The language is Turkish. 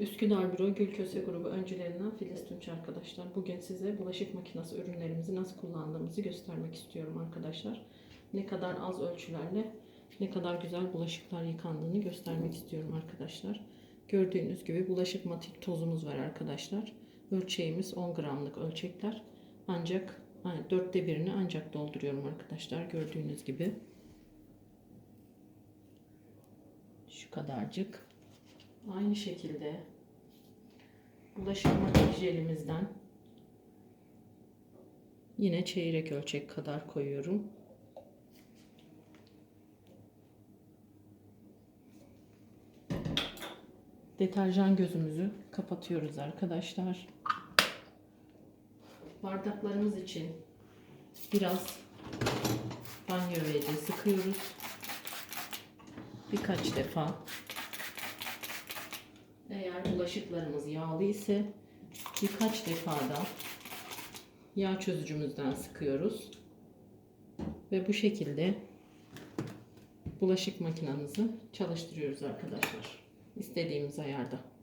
Üsküdar Büro Gül Köse grubu öncülerinden Filiz Tunç arkadaşlar. Bugün size bulaşık makinesi ürünlerimizi nasıl kullandığımızı göstermek istiyorum arkadaşlar. Ne kadar az ölçülerle ne kadar güzel bulaşıklar yıkandığını göstermek istiyorum arkadaşlar. Gördüğünüz gibi bulaşık matik tozumuz var arkadaşlar. Ölçeğimiz 10 gramlık ölçekler. Ancak yani dörtte birini ancak dolduruyorum arkadaşlar. Gördüğünüz gibi. Şu kadarcık. Aynı şekilde bulaşık matik jelimizden yine çeyrek ölçek kadar koyuyorum. Deterjan gözümüzü kapatıyoruz arkadaşlar. Bardaklarımız için biraz banyo bezi sıkıyoruz. Birkaç defa eğer bulaşıklarımız yağlı ise birkaç defa da yağ çözücümüzden sıkıyoruz. Ve bu şekilde bulaşık makinamızı çalıştırıyoruz arkadaşlar. İstediğimiz ayarda.